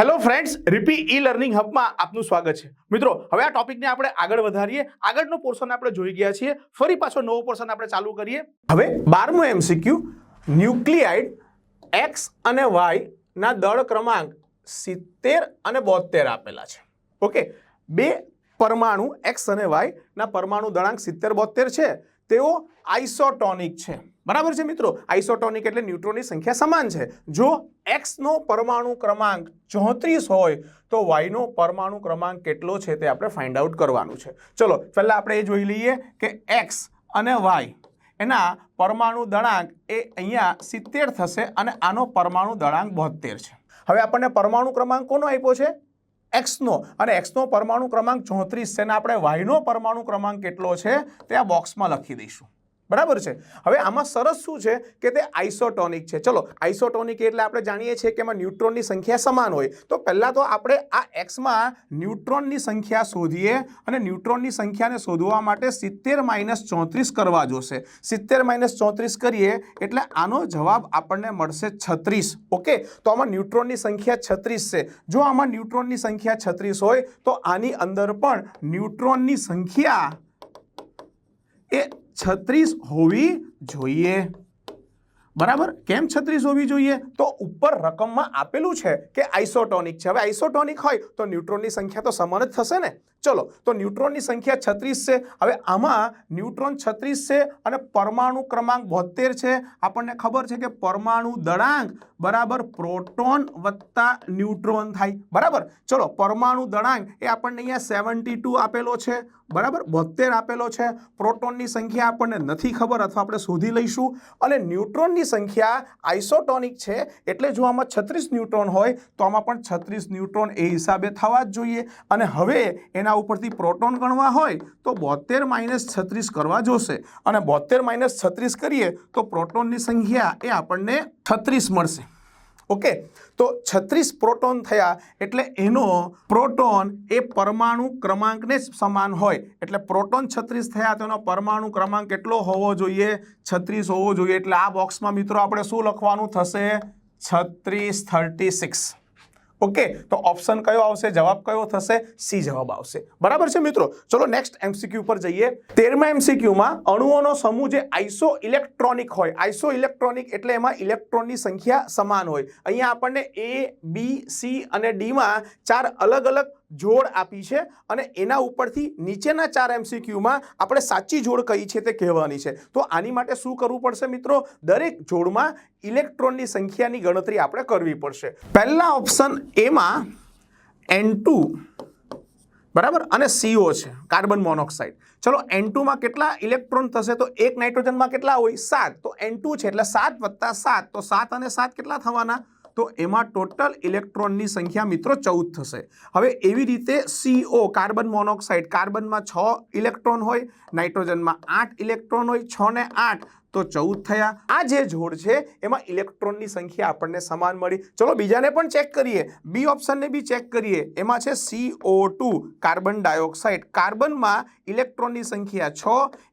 Hello friends રીપી e learning હબમાં આપનું સ્વાગત છે. મિત્રો, હવે આ ટોપિકને આપણે આગળ વધારીએ. આગળનો પોર્શન આપણે જોઈ ગયા છીએ. ફરી પાછો નવો પોર્શન આપણે ચાલુ કરીએ. હવે બારમું એમસીક્યુ ન્યુક્લિયાઇડ એક્સ અને વાય ના દળ ક્રમાંક સિત્તેર અને બોતેર આપેલા છે. ઓકે બે પરમાણુ એક્સ અને વાય ના પરમાણુ દળાંક સિત્તેર બોતેર છે. તેઓ આઇસોટોનિક છે. બરાબર છે મિત્રો? આઇસોટોનિક એટલે ન્યુટ્રોનની સંખ્યા સમાન છે. જો એક્સનો પરમાણુ ક્રમાંક ચોત્રીસ હોય, તો વાયનો પરમાણુ ક્રમાંક કેટલો છે તે આપણે ફાઇન્ડ આઉટ કરવાનું છે. ચલો, પહેલાં આપણે એ જોઈ લઈએ કે એક્સ અને વાય એના પરમાણુ દળાંક એ અહીંયા સિત્તેર થશે અને આનો પરમાણુ દળાંક બોતેર છે. હવે આપણને પરમાણુ ક્રમાંક કોનો આપ્યો છે? એક્સનો અને એક્સનો પરમાણુ ક્રમાંક ચોત્રીસ છે અને આપણે વાયનો પરમાણુ ક્રમાંક કેટલો છે તે આ બોક્સમાં લખી દઈશું. બરાબર છે? હવે આમાં સરસ શું છે કે તે આઇસોટોનિક છે. ચલો, આઇસોટોનિક એટલે આપણે જાણીએ છીએ કે એમાં ન્યુટ્રોનની સંખ્યા સમાન હોય. તો પહેલાં તો આપણે આ એક્સમાં ન્યુટ્રોનની સંખ્યા શોધીએ અને ન્યુટ્રોનની સંખ્યાને શોધવા માટે સિત્તેર માઇનસ ચોત્રીસ કરવા જોશે. સિત્તેર માઇનસ ચોત્રીસ કરીએ એટલે આનો જવાબ આપણને મળશે છત્રીસ. ઓકે? તો આમાં ન્યુટ્રોનની સંખ્યા છત્રીસ છે. જો આમાં ન્યુટ્રોનની સંખ્યા છત્રીસ હોય, તો આની અંદર પણ ન્યુટ્રોનની સંખ્યા એ છત્રીસ હોવી જોઈએ. બરાબર? કેમ છત્રીસ હોવી જોઈએ? તો ઉપર રકમમાં આપેલું છે કે આઇસોટોનિક છે. હવે આઇસોટોનિક હોય તો ન્યુટ્રોનની સંખ્યા તો સમાન જ થશે ને? ચલો, તો ન્યુટ્રોનની સંખ્યા છત્રીસ છે. હવે આમાં ન્યુટ્રોન છત્રીસ છે અને પરમાણુ ક્રમાંક બોતેર છે. આપણને ખબર છે કે પરમાણુ દળાંક બરાબર પ્રોટોન વત્તા ન્યુટ્રોન થાય. બરાબર? ચલો, પરમાણુ દળાંક એ આપણને અહીંયા સેવન્ટી ટુ આપેલો છે. બરાબર? બોતેર આપેલો છે. પ્રોટોનની સંખ્યા આપણને નથી ખબર અથવા આપણે શોધી લઈશું. અને ન્યુટ્રોનની સંખ્યા આઇસોટોનિક છે. એટલે જો આમાં છત્રીસ ન્યુટ્રોન હોય, તો આમાં પણ છત્રીસ ન્યુટ્રોન એ હિસાબે થવા જ જોઈએ. અને હવે એના ઉપરથી પ્રોટોન ગણવા હોય તો બોતેર માઇનસ છત્રીસ કરવા જોશે. અને બોતેર માઇનસ છત્રીસ કરીએ તો પ્રોટોનની સંખ્યા એ આપણને છત્રીસ મળશે. ઓકે? તો છત્રીસ પ્રોટોન થયા એટલે એનો પ્રોટોન એ પરમાણુ ક્રમાંકને જ સમાન હોય. એટલે પ્રોટોન છત્રીસ થયા તો એનો પરમાણુ ક્રમાંક કેટલો હોવો જોઈએ? છત્રીસ હોવો જોઈએ. એટલે આ બોક્સમાં મિત્રો આપણે શું લખવાનું થશે? છત્રીસ થર્ટી સિક્સ. ઓકે તો ઓપ્શન કયો આવશે? જવાબ કયો થશે? સી જવાબ આવશે. બરાબર છે મિત્રો? ચલો નેક્સ્ટ એમસીક્યુ પર જઈએ. તેરમા એમસીક્યુમાં અણુઓનો સમૂહ જે આઇસો ઇલેક્ટ્રોનિક હોય આઈસો ઇલેક્ટ્રોનિક એટલે એમાં ઇલેક્ટ્રોનની સંખ્યા સમાન હોય. અહીંયા આપણને એ બી સી અને ડીમાં ચાર અલગ અલગ જોડ આપી છે અને એના ઉપરથી નીચેના ચાર એમસીક્યુમાં આપણે સાચી જોડ કઈ છે તે કહેવાની છે. તો આની માટે શું કરવું પડશે મિત્રો? દરેક જોડમાં ઇલેક્ટ્રોનની સંખ્યાની ગણતરી આપણે કરવી પડશે. પહેલા ઓપ્શન એમાં એન બરાબર? અને સીઓ છે, કાર્બન મોનોક્સાઇડ. ચલો એન ટુમાં કેટલા ઇલેક્ટ્રોન થશે તો એક નાઇટ્રોજનમાં કેટલા હોય? સાત. તો એન છે એટલે સાત વત્તા સાત. તો સાત અને સાત કેટલા થવાના? તો એમાં ટોટલ ઇલેક્ટ્રોનની સંખ્યા મિત્રો ચૌદ થશે. હવે એવી રીતે સીઓ કાર્બન મોનોક્સાઇડ, કાર્બનમાં છ ઇલેક્ટ્રોન હોય, નાઇટ્રોજનમાં આઠ ઇલેક્ટ્રોન હોય, છ ને આઠ તો ચૌદ થયા. આ જે જોડ છે, એમાં ઇલેક્ટ્રોનની સંખ્યા આપણને સમાન મળી. ચલો બીજાને પણ ચેક કરીએ. બી ઓપ્શનને બી ચેક કરીએ. એમાં છે સીઓ ટુ, કાર્બન ડાયોક્સાઇડ. કાર્બનમાં ઇલેક્ટ્રોનની સંખ્યા છ,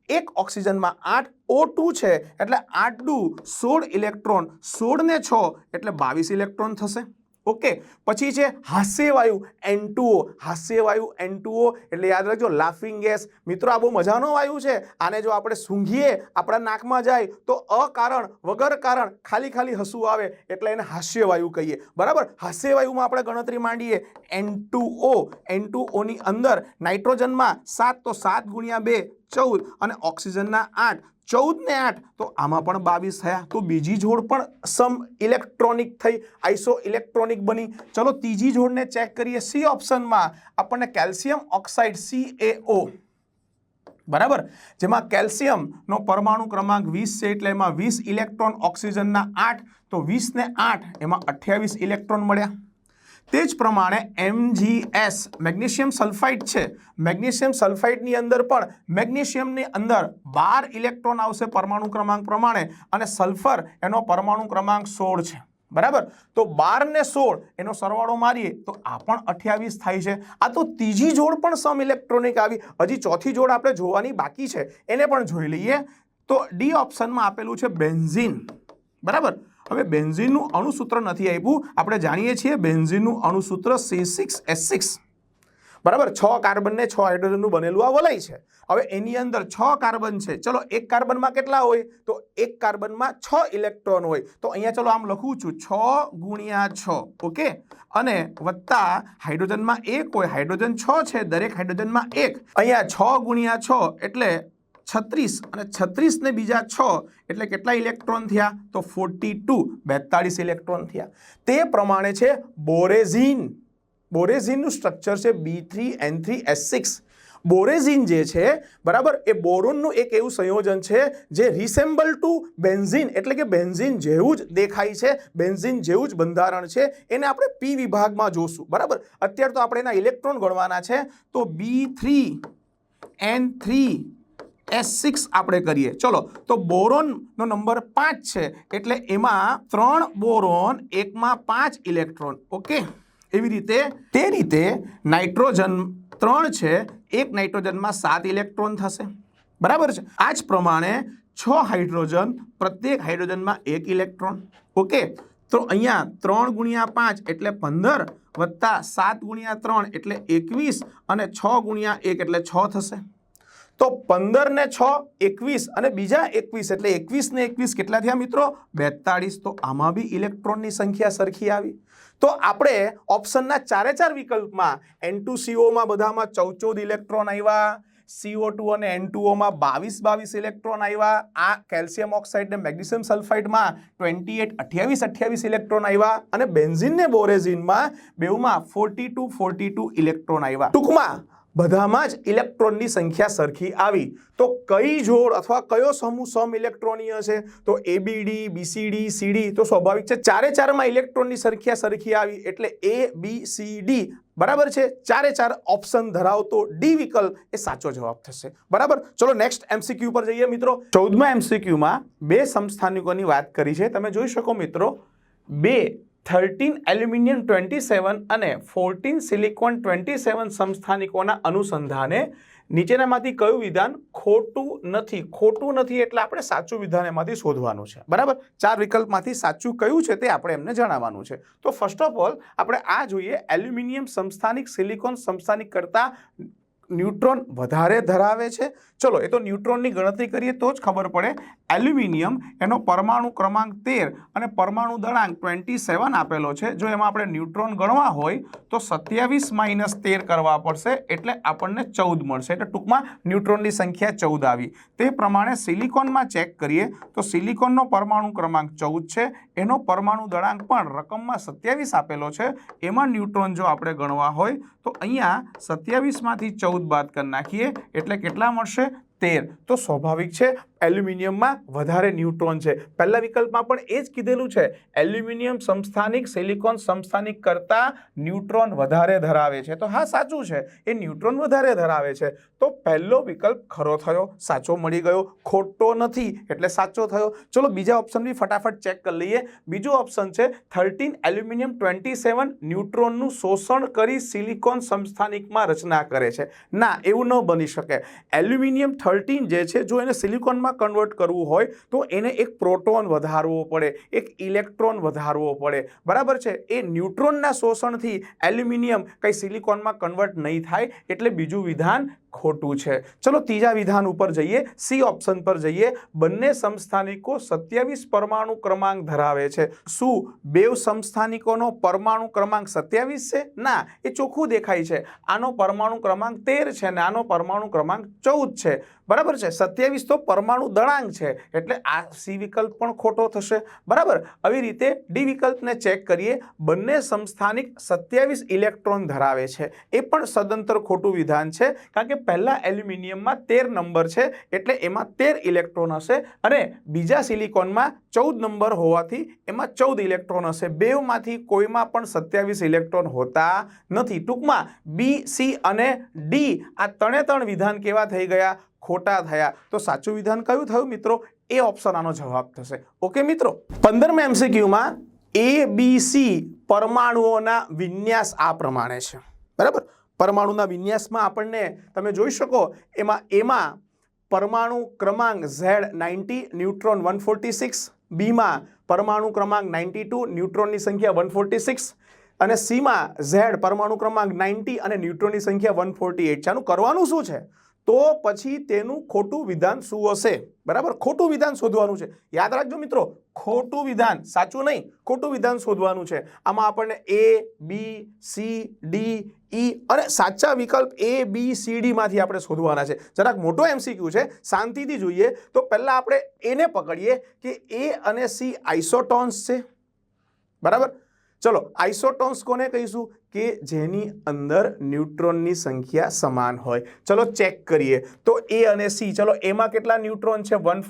એક ઓક્સિજનમાં આઠ. ઓ ટુ છે, એટલે આઠ ડુ સોળ ઇલેક્ટ્રોન. સોળને છ, એટલે બાવીસ ઇલેક્ટ્રોન થશે. ઓકે પછી છે હાસ્યવાયુ એન ટુઓ હાસ્યવાયુ એન ટુઓ એટલે યાદ રાખજો લાફિંગ ગેસ મિત્રો, આ બહુ મજાનો વાયુ છે. આને જો આપણે સૂંઘીએ, આપણા નાકમાં જાય, તો અકારણ વગર કારણ, ખાલી ખાલી હસવું આવે, એટલે એને હાસ્યવાયુ કહીએ. બરાબર? હાસ્યવાયુમાં આપણે ગણતરી માંડીએ. N two O N two અંદર નાઇટ્રોજનમાં સાત તો સાત ગુણ્યા બે ચૌદ અને ઓક્સિજનના આઠ. ચૌદ ને આઠ, તો આમાં પણ બાવીસ થયા. તો બીજી જોડ પણ સમ ઇલેક્ટ્રોનિક થઈ, આઈસો ઇલેક્ટ્રોનિક બની. ચલો ત્રીજી જોડને ચેક કરીએ સી ઓપ્શનમાં. આપણને કેલ્શિયમ ઓક્સાઇડ સી એ બરાબર? જેમાં કેલ્શિયમનો પરમાણુ ક્રમાંક વીસ છે એટલે એમાં વીસ ઇલેક્ટ્રોન ઓક્સિજનના આઠ, તો વીસ ને આઠ, એમાં અઠ્યાવીસ ઇલેક્ટ્રોન મળ્યા. તે જ પ્રમાણે એમજીએસ મેગ્નેશિયમ સલ્ફાઇડ છે. મેગ્નેશિયમ સલ્ફાઇડની અંદર પણ મેગ્નેશિયમની અંદર બાર ઇલેક્ટ્રોન આવશે પરમાણુ ક્રમાંક પ્રમાણે અને સલ્ફર એનો પરમાણુ ક્રમાંક સોળ છે. બરાબર? તો બાર ને સોળ એનો સરવાળો મારીએ તો આ પણ અઠ્યાવીસ થાય છે. આ તો ત્રીજી જોડ પણ સમ ઇલેક્ટ્રોનિક આવી. હજી ચોથી જોડ આપણે જોવાની બાકી છે. એને પણ જોઈ લઈએ. તો ડી ઓપ્શનમાં આપેલું છે બેન્ઝિન. બરાબર? હવે બેન્ઝીનનું અણુસૂત્ર નથી આપ્યું. આપણે જાણીએ છીએ બેન્ઝીનનું અણુસૂત્ર સી સિક્સ એસ સિક્સ બરાબર? છ કાર્બન ને છ હાઇડ્રોજનનું બનેલું આ વલય છે. હવે એની અંદર છ કાર્બન છે. ચલો, એક કાર્બનમાં કેટલા હોય? તો એક કાર્બનમાં છ ઇલેક્ટ્રોન હોય. તો અહીંયા ચલો આમ લખું છું. છ ગુણ્યા છ. ઓકે? અને વત્તા હાઇડ્રોજનમાં એક હોય. હાઇડ્રોજન છ છે. દરેક હાઇડ્રોજનમાં એક. અહીંયા છ ગુણ્યા છ એટલે છત્રીસ અને છત્રીસને બીજા છ, એટલે કેટલા ઇલેક્ટ્રોન થયા? તો ફોર્ટી ટુ બેતાળીસ ઇલેક્ટ્રોન થયા. તે પ્રમાણે છે બોરેઝીન. બોરેઝીનનું સ્ટ્રક્ચર છે B three N three S six બોરેઝીન જે છે, બરાબર, એ બોરોનનું એક એવું સંયોજન છે જે રિસેમ્બલ ટુ બેન્ઝીન એટલે કે બેન્ઝીન જેવું જ દેખાય છે બેન્ઝીન જેવું જ બંધારણ છે. એને આપણે પી વિભાગમાં જોશું, બરાબર? અત્યારે તો આપણે એના ઇલેક્ટ્રોન ગણવાના છે. તો B three N three S six આપણે કરીએ. ચલો તો બોરોનનો નંબર પાંચ છે. એટલે એમાં ત્રણ બોરોન એકમાં પાંચ ઇલેક્ટ્રોન ઓકે એવી રીતે તે રીતે નાઇટ્રોજન ત્રણ છે એક નાઇટ્રોજનમાં સાત ઇલેક્ટ્રોન થશે. બરાબર છે? આ જ પ્રમાણે છ હાઇડ્રોજન પ્રત્યેક હાઇડ્રોજનમાં એક ઇલેક્ટ્રોન ઓકે તો અહીંયા ત્રણ ગુણ્યા પાંચ એટલે પંદર વત્તા સાત ગુણ્યા ત્રણ એટલે એકવીસ અને છ ગુણ્યા એક એટલે છ થશે. તો પંદર ને છ, એકવીસ અને બીજા એકવીસ, એટલે એકવીસ ને એકવીસ કેટલા થયા મિત્રો? બેતાળીસ. તો આમાં બી ઇલેક્ટ્રોનની સંખ્યા સરખી આવી. તો આપણે ઓપ્શનના ચારે ચાર વિકલ્પમાં એન ટુ સીઓમાં બધામાં ચૌદ ચૌદ ઇલેક્ટ્રોન આવ્યા સીઓ ટુ અને એન ટુઓમાં બાવીસ બાવીસ ઇલેક્ટ્રોન આવ્યા આ કેલ્શિયમ ઓક્સાઇડ ને મેગ્નેશિયમ સલ્ફાઇડમાં ટ્વેન્ટી એટ અઠ્યાવીસ અઠ્યાવીસ ઇલેક્ટ્રોન આવ્યા અને બેન્ઝિન ને બોરેઝિનમાં બેઉમાં forty two forty two electron આવ્યા ટૂંકમાં બધામાં જ ઇલેક્ટ્રોનની સંખ્યા સરખી આવી. તો કઈ જોડ અથવા કયો સમૂહ સમ ઇલેક્ટ્રોનીય છે? તો એબીડી બીસીડી સીડી તો સ્વાભાવિક છે, ચારે ચારમાં ઇલેક્ટ્રોનની સંખ્યા સરખી આવી એટલે એ બી સી ડી બરાબર છે? ચારે ચાર ઓપ્શન ધરાવતો ડી વિકલ્પ એ સાચો જવાબ થશે. બરાબર? ચલો નેક્સ્ટ એમસીક્યુ પર જઈએ મિત્રો. ચૌદમાં એમસીક્યુમાં બે સંસ્થાનિકોની વાત કરી છે. તમે જોઈ શકો મિત્રો, બે થર્ટીન એલ્યુમિનિયમ ટ્વેન્ટી સેવન અને ફોર્ટીન સિલિકોન ટ્વેન્ટી સેવન સંસ્થાનિકોના અનુસંધાને નીચેનામાંથી કયું વિધાન ખોટું નથી? ખોટું નથી એટલે આપણે સાચું વિધાન એમાંથી શોધવાનું છે. બરાબર? ચાર વિકલ્પમાંથી સાચું કયું છે તે આપણે એમને જણાવવાનું છે. તો ફર્સ્ટ ઓફ ઓલ આપણે આ જોઈએ એલ્યુમિનિયમ સંસ્થાનિક સિલિકોન સંસ્થાનિક કરતાં ન્યુટ્રોન વધારે ધરાવે છે. ચલો, એ તો ન્યુટ્રોનની ગણતરી કરીએ તો જ ખબર પડે. એલ્યુમિનિયમ એનો પરમાણુ ક્રમાંક તેર અને પરમાણુ દળાંક ટ્વેન્ટી સેવન આપેલો છે. જો એમાં આપણે ન્યુટ્રોન ગણવા હોય, તો સત્યાવીસ માઇનસ તેર કરવા પડશે, એટલે આપણને ચૌદ મળશે. એટલે ટૂંકમાં ન્યુટ્રોનની સંખ્યા ચૌદ આવી. તે પ્રમાણે સિલિકોનમાં ચેક કરીએ, તો સિલિકોનનો પરમાણુ ક્રમાંક ચૌદ છે. એનો પરમાણુ દળાંક પણ રકમમાં સત્યાવીસ આપેલો છે. એમાં ન્યુટ્રોન જો આપણે ગણવા હોય, તો અહીંયા સત્યાવીસમાંથી ચૌદ બાદ કરી નાખીએ, એટલે કેટલા મળશે? તેર. તો સ્વાભાવિક છે, એલ્યુમિનિયમમાં વધારે ન્યુટ્રોન છે. પહેલા વિકલ્પમાં પણ એ જ કીધેલું છે, એલ્યુમિનિયમ સંસ્થાનિક સિલિકોન સંસ્થાનિક કરતાં ન્યુટ્રોન વધારે ધરાવે છે. તો હા, સાચું છે, એ ન્યુટ્રોન વધારે ધરાવે છે. તો પહેલો વિકલ્પ ખરો થયો, સાચો મળી ગયો, ખોટો નથી, એટલે સાચો થયો. ચલો બીજા ઓપ્શન બી ફટાફટ ચેક કરી લઈએ. બીજો ઓપ્શન છે, થર્ટીન એલ્યુમિનિયમ ટ્વેન્ટી સેવન ન્યુટ્રોનનું શોષણ કરી સિલિકોન સંસ્થાનિકમાં રચના કરે છે. ના, એવું ન બની શકે. એલ્યુમિનિયમ થર્ટીન જે છે, જો એને સિલિકોનમાં કન્વર્ટ કરવું હોય, તો એને એક પ્રોટોન વધારવો પડે, એક ઇલેક્ટ્રોન વધારવો પડે. બરાબર છે? એ ન્યુટ્રોનના શોષણથી એલ્યુમિનિયમ કંઈ સિલિકોનમાં કન્વર્ટ નહીં થાય, એટલે બીજું વિધાન ખોટું છે. ચલો ત્રીજા વિધાન ઉપર જઈએ, સી ઓપ્શન પર જઈએ. બંને સંસ્થાનિકો સત્યાવીસ પરમાણુ ક્રમાંક ધરાવે છે. શું બેવ સંસ્થાનિકોનો પરમાણુ ક્રમાંક સત્યાવીસ છે? ના, એ ચોખ્ખું દેખાય છે. આનો પરમાણુ ક્રમાંક તેર છે અને આનો પરમાણુ ક્રમાંક ચૌદ છે. બરાબર છે? સત્યાવીસ તો પરમાણુ દળાંક છે, એટલે આ સી વિકલ્પ પણ ખોટો થશે. બરાબર? આવી રીતે ડી વિકલ્પને ચેક કરીએ, બંને સંસ્થાનિક સત્યાવીસ ઇલેક્ટ્રોન ધરાવે છે. એ પણ સદંતર ખોટું વિધાન છે, કારણ કે પહેલાં એલ્યુમિનિયમમાં તેર નંબર છે, એટલે એમાં તેર ઇલેક્ટ્રોન હશે અને બીજા સિલિકોનમાં ચૌદ નંબર હોવાથી એમાં ચૌદ ઇલેક્ટ્રોન હશે. બેમાંથી કોઈમાં પણ સત્યાવીસ ઇલેક્ટ્રોન હોતા નથી. ટૂંકમાં બી, સી અને ડી આ ત્રણે ત્રણ વિધાન કેવા થઈ ગયા? ખોટા થયા. તો સાચું વિધાન કયું થયું મિત્રો? એ ઓપ્શન આનો જવાબ થશે. ઓકે મિત્રો, પંદરમા એમસીક્યુમાં એ બી સી પરમાણુઓના વિન્યાસ આ પ્રમાણે છે. બરાબર? પરમાણુના વિન્યાસમાં આપણને તમે જોઈ શકો, એમાં એમાં પરમાણુ ક્રમાંક Z ninety neutron one forty six બીમાં પરમાણુ ક્રમાંક નાઇન્ટી ટુ, ન્યુટ્રોનની સંખ્યા વન ફોર્ટી સિક્સ અને સીમાં ઝેડ પરમાણુ ક્રમાંક નાઇન્ટી અને ન્યુટ્રોનની સંખ્યા વન ફોર્ટી એટ. છે. આનું કરવાનું શું છે? તો પછી તેનું ખોટું વિધાન શું હશે? બરાબર? ખોટું વિધાન શોધવાનું છે. યાદ રાખજો મિત્રો, ખોટું વિધાન, સાચું નહીં, ખોટું વિધાન શોધવાનું છે. આમાં આપણને એ બી સી ડી ઈ અને સાચા વિકલ્પ એ બી સી ડીમાંથી આપણે શોધવાના છે. જરાક મોટો એમસીક્યુ છે, શાંતિથી જોઈએ. તો પહેલાં આપણે એને પકડીએ કે એ અને સી આઇસોટોન્સ છે. બરાબર? ચલો આઇસોટોન્સ કોને કહીશું? કે જેની અંદર ન્યુટ્રોનની સંખ્યા સમાન હોય. ચલો ચેક કરીએ. તો એ અને સી ચલો, એમાં કેટલા ન્યુટ્રોન છે? વન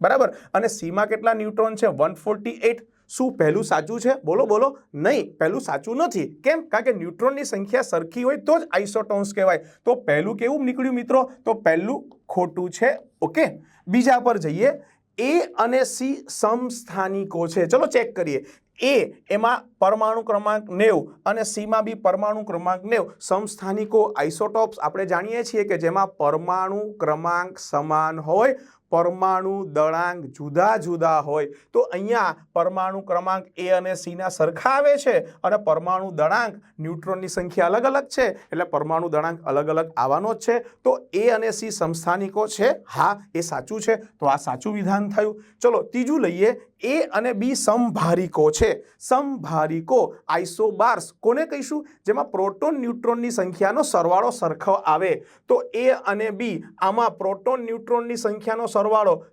બરાબર? અને સીમાં કેટલા ન્યુટ્રોન છે? વન શું પહેલું સાચું છે? બોલો બોલો. નહીં, પહેલું સાચું નથી. કેમ? કારણ કે ન્યુટ્રોનની સંખ્યા સરખી હોય તો જ આઇસોટોન્સ કહેવાય. તો પહેલું કેવું નીકળ્યું મિત્રો? તો પહેલું ખોટું છે. ઓકે? બીજા પર જઈએ. એ અને સી સમસ્થાનિકો છે. ચલો ચેક કરીએ. એ એમાં પરમાણુ ક્રમાંક નેવ અને સીમાં બી પરમાણુ ક્રમાંક નેવ. સમસ્થાનિકો આઇસોટોપ્સ આપણે જાણીએ છીએ કે જેમાં પરમાણુ ક્રમાંક સમાન હોય પરમાણુ દળાંક જુદા જુદા હોય, તો અહીંયા પરમાણુ ક્રમાંક એ અને સીના સરખા આવે છે અને પરમાણુ દળાંક ન્યુટ્રોનની સંખ્યા અલગ અલગ છે, એટલે પરમાણુ દળાંક અલગ અલગ આવવાનો જ છે. તો એ અને સી સંસ્થાનિકો છે, હા, એ સાચું છે, તો આ સાચું વિધાન થયું. ચલો, ત્રીજું લઈએ. એ અને બી સંભારિકો છે. સંભારિકો આઈસોબાર્સ કોને કહીશું? જેમાં પ્રોટોન ન્યુટ્રોનની સંખ્યાનો સરવાળો સરખો આવે. તો એ અને બી આમાં પ્રોટોન ન્યુટ્રોનની સંખ્યાનો સરવાળો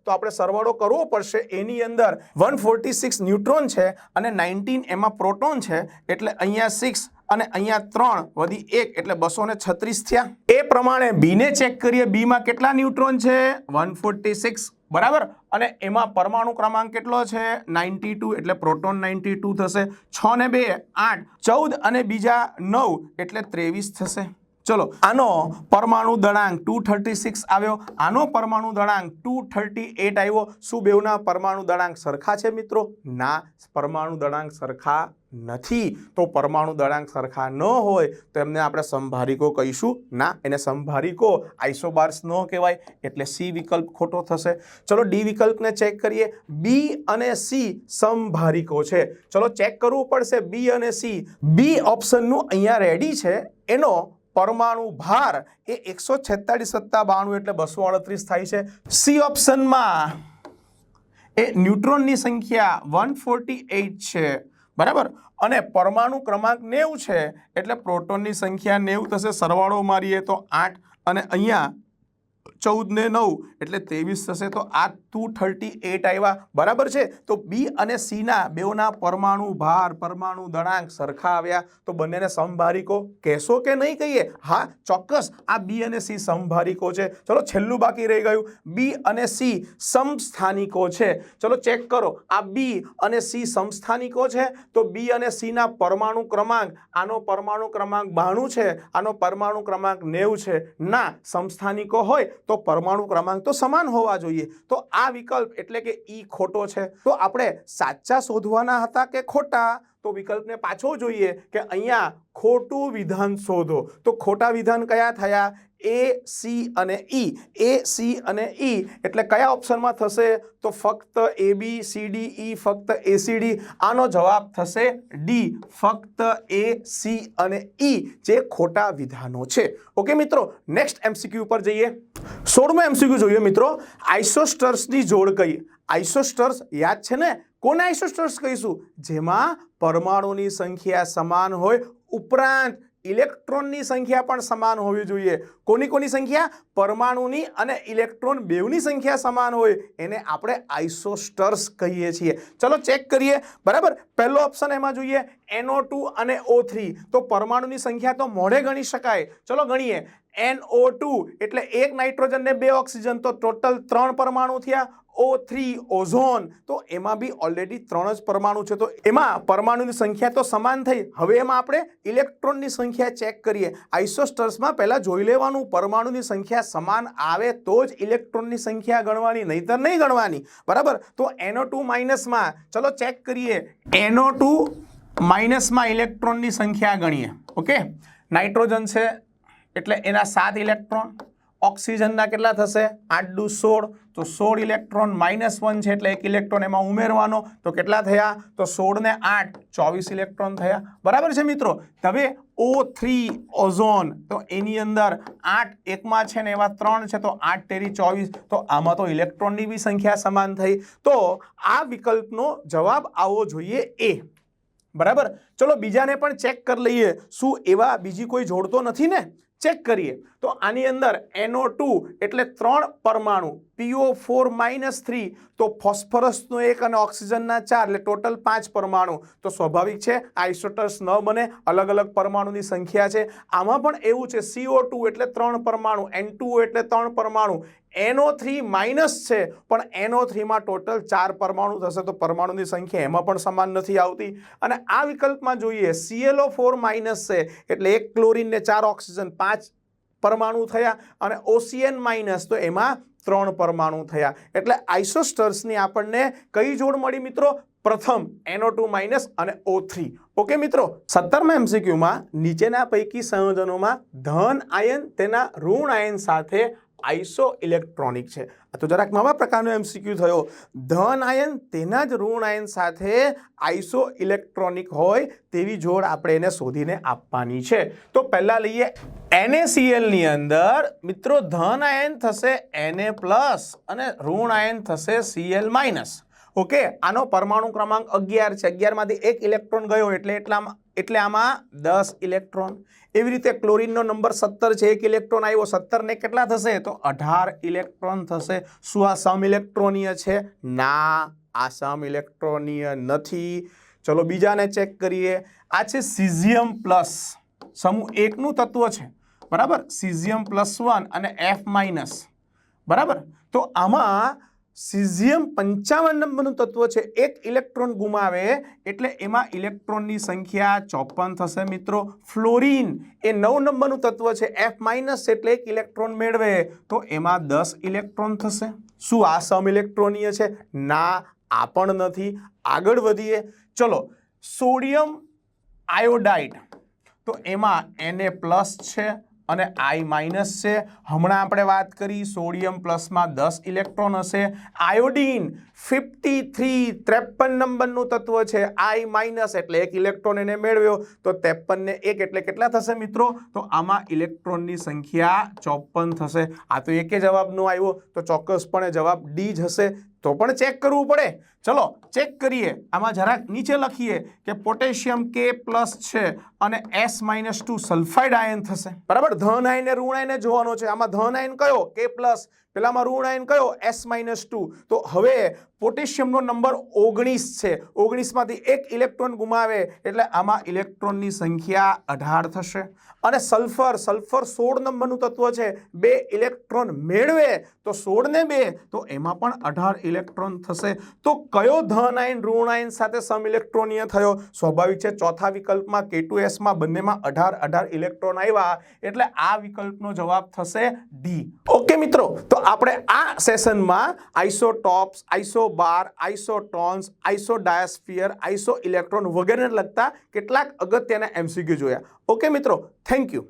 તો આપણે સરવાળો કરવો પડશે. એની અંદર વન ફોર્ટી સિક્સ ન્યુટ્રોન છે અને નાઇન્ટીન એમાં પ્રોટોન છે, એટલે અહીંયા સિક્સ અને અહીંયા ત્રણ વધી એક, એટલે બસો ને છત્રીસ થયા. એ પ્રમાણે બીને ચેક કરીએ. બીમાં કેટલા ન્યુટ્રોન છે? વન ફોર્ટી સિક્સ, બરાબર? અને એમાં પરમાણુ ક્રમાંક કેટલો છે? નાઇન્ટી ટુ, એટલે પ્રોટોન નાઇન્ટી ટુ થશે. છ ને બે, આઠ, ચૌદ અને બીજા નવ, એટલે ત્રેવીસ થશે. ચલો, આનો પરમાણુ દળાંક ટુ થર્ટી સિક્સ આવ્યો. આનો પરમાણુ દળાંક ટુ થર્ટી એટ આવ્યો. શું બેવના પરમાણુ દળાંક સરખા છે મિત્રો? ના, પરમાણુ દળાંક સરખા નથી. તો પરમાણુ દળાંક સરખા ન હોય તો એમને આપણે સંભારિકો કહીશું. ના, એને સંભારિકો આઈસોબાર્સ ન કહેવાય, એટલે સી વિકલ્પ ખોટો થશે. ચલો, ડી વિકલ્પને ચેક કરીએ. બી અને સી સંભારિકો છે. ચલો, ચેક કરવું પડશે. બી અને સી. બી ઓપ્શનનું અહીંયા રેડી છે. એનો પરમાણુ ભાર એ એકસો છેતાળીસ સત્તા બાણું એટલે બસો અડત્રીસ થાય છે. સી ઓપ્શનમાં એ ન્યુટ્રોનની સંખ્યા વન ફોર્ટી એઇટ છે. બરાબર? અને પરમાણુ ક્રમાંક નેવું છે, એટલે પ્રોટોનની સંખ્યા નેવું થશે. સરવાળો મારીએ તો આઠ અને અહીંયા ચૌદ ને નવ, એટલે ત્રેવીસ થશે તો આ ટુ થર્ટી એટ આવ્યા. બરાબર છે? તો બી અને સીના બેવના પરમાણુ ભાર, પરમાણુ દળાંક સરખા આવ્યા. તો બંનેને સમભારિકો કહેશો કે નહીં કહીએ? હા, ચોક્કસ. આ બી અને સી સમભારિકો છે. ચલો, છેલ્લું બાકી રહી ગયું. બી અને સી સમસ્થાનિકો છે. ચલો ચેક કરો. આ બી અને સી સમસ્થાનિકો છે? તો બી અને સીના પરમાણુ ક્રમાંક, આનો પરમાણુ ક્રમાંક બાણું છે. આનો પરમાણુ ક્રમાંક નેવું છે. ના, સમસ્થાનિકો હોય. તો પરમાણુ ક્રમાંક તો સમાન હોવા જોઈએ. તો આ વિકલ્પ એટલે કે ઈ ખોટો છે. તો આપણે સાચા શોધવાના હતા કે ખોટા? તો વિકલ્પને પાછો જોઈએ કે અહીંયા ખોટું વિધાન શોધો. તો ખોટા વિધાન કયા થયા? એ સી અને ઈ એ સી અને ઈ એટલે કયા ઓપ્શનમાં થશે? તો ફક્ત એ બી સી ડી ઈ ફક્ત એ સી ડી આનો જવાબ થશે ડી ફક્ત એ સી અને ઈ જે ખોટા વિધાનો છે. ઓકે મિત્રો નેક્સ્ટ એમસીક્યુ ઉપર જઈએ. સોળમો એમસીક્યુ જોઈએ મિત્રો. આઇસોસ્ટર્સની જોડ કઈ? આઇસોસ્ટર્સ યાદ છે ને? કોને આઇસોસ્ટર્સ કહીશું? જેમાં પરમાણુની સંખ્યા સમાન હોય, ઉપરાંત ઇલેક્ટ્રોનની સંખ્યા પણ સમાન હોવી જોઈએ. કોની કોની સંખ્યા? પરમાણુની અને ઇલેક્ટ્રોન બેવની સંખ્યા સમાન હોય. એને આપણે આઇસોસ્ટર્સ કહીએ છીએ. ચલો ચેક કરીએ. બરાબર? પહેલો ઓપ્શન એમાં જોઈએ, એનઓ ટુ અને ઓ થ્રી. તો પરમાણુની સંખ્યા તો મોઢે ગણી શકાય. ચલો ગણીએ. એનઓ એટલે એક નાઇટ્રોજન ને બે ઓક્સિજન. તો ટોટલ ત્રણ પરમાણુ થયા. ઓ થ્રી ઓઝોન તો એમાં બી ઓલરેડી ત્રણ જ પરમાણુ છે. તો એમાં પરમાણુની સંખ્યા તો સમાન થઈ. હવે એમાં આપણે ઇલેક્ટ્રોનની સંખ્યા ચેક કરીએ. આઇસોસ્ટર્સમાં પહેલાં જોઈ લેવાનું. પરમાણુની સંખ્યા સમાન આવે તો જ ઇલેક્ટ્રોનની સંખ્યા ગણવાની, નહીતર નહીં ગણવાની. બરાબર? તો એનો ટુ માઇનસમાં, ચલો ચેક કરીએ. એનો ટુ માઇનસમાં ઇલેક્ટ્રોનની સંખ્યા ગણીએ. ઓકે? નાઇટ્રોજન છે, એટલે એના સાત ઇલેક્ટ્રોન. ઓક્સિજનના કેટલા થશે? આઠ દુ સોળ. તો સોળ ઇલેક્ટ્રોન માઇનસ વન છે એટલે એક ઇલેક્ટ્રોન એમાં ઉમેરવાનો. તો કેટલા થયા? તો સોળ ને આઠ. ચોવીસ ઇલેક્ટ્રોન થયા. બરાબર છે મિત્રો? હવે ઓ થ્રી ઓઝોન તો એની અંદર આઠ એકમાં છે ને એવા ત્રણ છે, તો આઠ તેરી ચોવીસ. તો આમાં તો ઇલેક્ટ્રોનની બી સંખ્યા સમાન થઈ. તો આ વિકલ્પનો જવાબ આવવો જોઈએ એ બરાબર? ચલો બીજાને પણ ચેક કરી લઈએ. શું એવા બીજી કોઈ જોડતો નથી ને? ચેક કરીએ. તો આની અંદર એનઓ ટુ એટલે ત્રણ પરમાણુ પીઓ ફોર માઇનસ થ્રી, તો ફોસ્ફરસનો એક અને ઓક્સિજનના ચાર, એટલે ટોટલ પાંચ પરમાણુ. તો સ્વાભાવિક છે, આઇસોટર્સ ન બને, અલગ અલગ પરમાણુની સંખ્યા છે. આમાં પણ એવું છે સીઓ ટુ એટલે ત્રણ પરમાણુ, એન ટુ એટલે ત્રણ પરમાણુ એનઓ થ્રી માઇનસ છે, પણ એનો થ્રીમાં ટોટલ ચાર પરમાણુ થશે તો પરમાણુની સંખ્યા એમાં પણ સમાન નથી આવતી. અને આ વિકલ્પમાં જોઈએ સીએલઓ ફોર માઇનસ છે, એટલે એક ક્લોરીનને ચાર ઓક્સિજન પાંચ પરમાણુ થયા. અને ઓસીએન માઇનસ તો એમાં ત્રણ પરમાણુ થયા. એટલે આઇસોસ્ટર્સની આપણને કઈ જોડ મળી મિત્રો? પ્રથમ એનો ટુ માઇનસ અને ઓ થ્રી ઓકે મિત્રો, સત્તરમાં એમસીક્યુમાં નીચેના પૈકી સંયોજનોમાં ધન, આયન, તેના ઋણ, આયન સાથે આઈસો ઇલેક્ટ્રોનિક છે તો જરાક નવા પ્રકારનો એમસીક્યુ થયો. ધન આયન, તેના જ ઋણ આયન સાથે આઈસો ઇલેક્ટ્રોનિક હોય તેવી જોડ આપણે એને શોધીને આપવાની છે. તો પહેલાં લઈએ એનએસીએલની અંદર. મિત્રો, ધન આયન થશે એનએ પ્લસ અને ઋણ આયન થશે સીએલ માઇનસ ઓકે? આનો પરમાણુ ક્રમાંક અગિયાર છે. અગિયારમાંથી એક ઇલેક્ટ્રોન ગયો એટલે એટલામાં, એટલે આમાં દસ ઇલેક્ટ્રોન. એવી રીતે ક્લોરીનનો નંબર સત્તર છે, એક ઇલેક્ટ્રોન આવ્યો, સત્તરને કેટલા થશે? તો અઢાર ઇલેક્ટ્રોન થશે. શું આ સમ ઇલેક્ટ્રોનીય છે? ના, આ સમ ઇલેક્ટ્રોનીય નથી. ચલો બીજાને ચેક કરીએ. આ છે સિઝિયમ પ્લસ. સમૂહ એકનું તત્વ છે. બરાબર? સિઝિયમ પ્લસ વન અને એફ માઇનસ. બરાબર? તો આમાં સિઝિયમ પંચાવન નંબરનું તત્વ છે. એક ઇલેક્ટ્રોન ગુમાવે એટલે એમાં ઇલેક્ટ્રોનની સંખ્યા ચોપન થશે મિત્રો. ફ્લોરિન એ નવ નંબરનું તત્વ છે. એફ માઇનસ એટલે એક ઇલેક્ટ્રોન મેળવે તો એમાં દસ ઇલેક્ટ્રોન થશે. શું આ સમ ઇલેક્ટ્રોનીય છે? ના, આ પણ નથી. આગળ વધીએ. ચલો સોડિયમ આયોડાઇડ તો એમાં એને પ્લસ છે. અને આઈ માઇનસ છે. હમણાં આપણે વાત કરી સોડિયમ પ્લસમાં દસ ઇલેક્ટ્રોન હશે. આયોડીન ફિફ્ટી થ્રી ત્રેપન નંબરનું તત્વ છે. આઈ માઇનસ એટલે એક ઇલેક્ટ્રોન એને મેળવ્યો. તો ત્રેપનને એક એટલે કેટલા થશે મિત્રો? તો આમાં ઇલેક્ટ્રોનની સંખ્યા ચોપન થશે. આ તો એકે જવાબનો આવ્યો. તો ચોક્કસપણે જવાબ ડી જ હશે. તો પણ ચેક કરવું પડે. ચલો ચેક કરીએ. આમાં જરાક નીચે લખીએ કે પોટેશિયમ કે પ્લસ છે અને S minus two sulphide ion થશે. બરાબર? ધન આયન ઋણ આયન જોવાનો છે. આમાં ધન આયન કયો? કે પ્લસ પેલામાં ઋણ આયન કયો? એસ માઇનસ ટુ તો હવે પોટેશિયમનો નંબર ઓગણીસ છે. ઓગણીસમાંથી એક ઇલેક્ટ્રોન ગુમાવે એટલે આમાં ઇલેક્ટ્રોનની સંખ્યા અઢાર થશે. અને સલ્ફર સલ્ફર સોળ નંબરનું તત્વ છે. બે ઇલેક્ટ્રોન મેળવે તો સોળ ને બે, તો એમાં પણ અઢાર ઇલેક્ટ્રોન થશે. તો કયો ધન આયન ઋણ આયન સાથે સમ ઇલેક્ટ્રોનીય થયો? સ્વાભાવિક છે, ચોથા વિકલ્પમાં કે ટુ એસમાં બંનેમાં અઢાર અઢાર ઇલેક્ટ્રોન આવ્યા. એટલે આ વિકલ્પનો જવાબ થશે ડી ઓકે મિત્રો, તો આપણે આ સેશનમાં isotopes isobar isotones isodiaphers iso electron વગેરેને લગતા કેટલાક અગત્યના એમસીક્યુ જોયા. ઓકે મિત્રો, થેન્ક યુ.